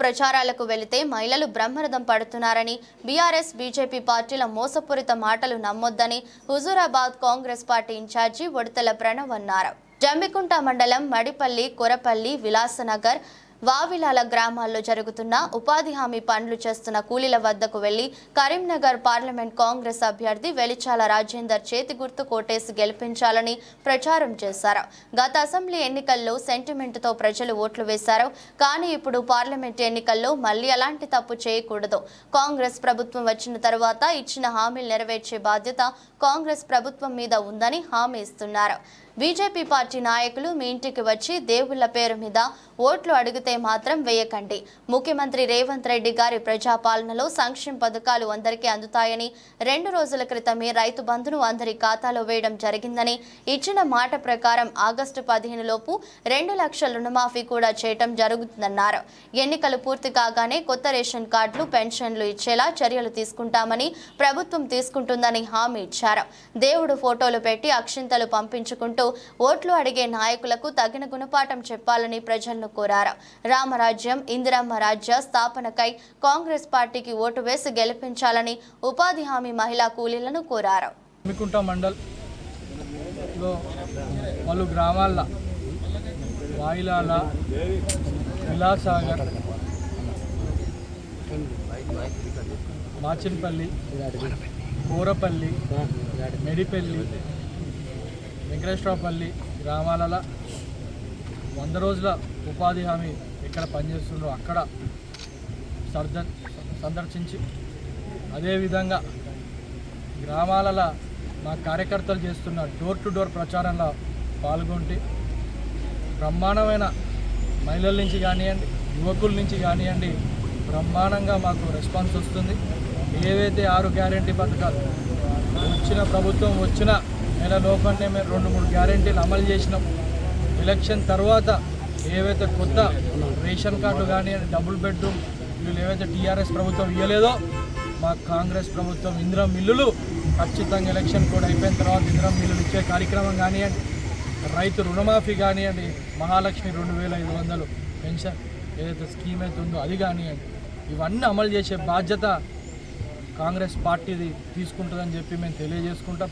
ప్రచారాలకు వెళితే మహిళలు బ్రహ్మరథం పడుతున్నారని బీఆర్ఎస్ బీజేపీ పార్టీల మోసపూరిత మాటలు నమ్మొద్దని హుజూరాబాద్ కాంగ్రెస్ పార్టీ ఇన్ఛార్జి ఒడితల ప్రణవ్ అన్నారు. జంబికుంట మండలం మడిపల్లి కొరపల్లి విలాసనగర్ వావిలాల గ్రామాల్లో జరుగుతున్న ఉపాధి హామీ పనులు చేస్తున్న కూలీల వద్దకు వెళ్ళి కరీంనగర్ పార్లమెంట్ కాంగ్రెస్ అభ్యర్థి వెలిచాల రాజేందర్ చేతి గుర్తు కోటేసి గెలిపించాలని ప్రచారం చేశారు. గత అసెంబ్లీ ఎన్నికల్లో సెంటిమెంట్తో ప్రజలు ఓట్లు వేశారు. కానీ ఇప్పుడు పార్లమెంట్ ఎన్నికల్లో మళ్ళీ అలాంటి తప్పు చేయకూడదు. కాంగ్రెస్ ప్రభుత్వం వచ్చిన తర్వాత ఇచ్చిన హామీలు నెరవేర్చే బాధ్యత కాంగ్రెస్ ప్రభుత్వం మీద ఉందని హామీ ఇస్తున్నారు. బీజేపీ పార్టీ నాయకులు మీ ఇంటికి వచ్చి దేవుళ్ళ పేరు మీద ఓట్లు అడిగితే మాత్రం వేయకండి. ముఖ్యమంత్రి రేవంత్ రెడ్డి గారి ప్రజాపాలనలో సంక్షేమ పథకాలు అందరికీ అందుతాయని రెండు రోజుల క్రితమే రైతు బంధును అందరి ఖాతాలో వేయడం జరిగిందని ఇచ్చిన మాట ప్రకారం ఆగస్టు పదిహేను లోపు రెండు లక్షల రుణమాఫీ కూడా చేయటం జరుగుతుందన్నారు. ఎన్నికలు పూర్తి కాగానే కొత్త రేషన్ కార్డులు పెన్షన్లు ఇచ్చేలా చర్యలు తీసుకుంటామని ప్రభుత్వం తీసుకుంటుందని హామీ ఇచ్చారు. దేవుడు ఫోటోలు పెట్టి అక్షింతలు పంపించుకుంటూ ఓట్లు అడిగే నాయకులకు తగిన గుణపాఠం చెప్పాలని ప్రజలను కోరారు. రామరాజ్యం ఇందిరమ్మ రాజ్య స్థాపనకై కాంగ్రెస్ పార్టీకి ఓటు వేసి గెలిపించాలని ఉపాధి హామీ మహిళా కూలీలను కోరారు. పలు గ్రామాల వాయిలాల విలాసాగర్ మాచిన్పల్లి కూరపల్లి మెడిపల్లి వెంకటేశ్వరపల్లి గ్రామాలలో వంద రోజుల ఉపాధి హామీ ఎక్కడ పనిచేస్తుందో అక్కడ సర్ద సందర్శించి అదేవిధంగా గ్రామాలలో మా కార్యకర్తలు చేస్తున్న డోర్ టు డోర్ ప్రచారంలో పాల్గొంటే బ్రహ్మాండమైన మహిళల నుంచి కానివ్వండి యువకుల నుంచి కానివ్వండి బ్రహ్మాండంగా మాకు రెస్పాన్స్ వస్తుంది. ఏవైతే ఆరు గ్యారంటీ పథకాలు వచ్చిన ప్రభుత్వం వచ్చిన నెల లోపలనే మేము రెండు మూడు గ్యారంటీలు అమలు చేసినాం. ఎలక్షన్ తర్వాత ఏవైతే కొత్త రేషన్ కార్డు కానీ డబుల్ బెడ్రూమ్ వీళ్ళు ఏవైతే టీఆర్ఎస్ ప్రభుత్వం ఇవ్వలేదో మా కాంగ్రెస్ ప్రభుత్వం ఇందిరా మిల్లులు ఖచ్చితంగా ఎలక్షన్ కూడా అయిపోయిన తర్వాత ఇందిరా మిల్లులు ఇచ్చే కార్యక్రమం కానివ్వండి రైతు రుణమాఫీ కానివ్వండి మహాలక్ష్మి రెండు వేల ఐదు వందలు పెన్షన్ ఏదైతే స్కీమ్ అయితే ఉందో అది కానివ్వండి ఇవన్నీ అమలు చేసే బాధ్యత కాంగ్రెస్ పార్టీది తీసుకుంటుందని చెప్పి మేము తెలియజేసుకుంటాం.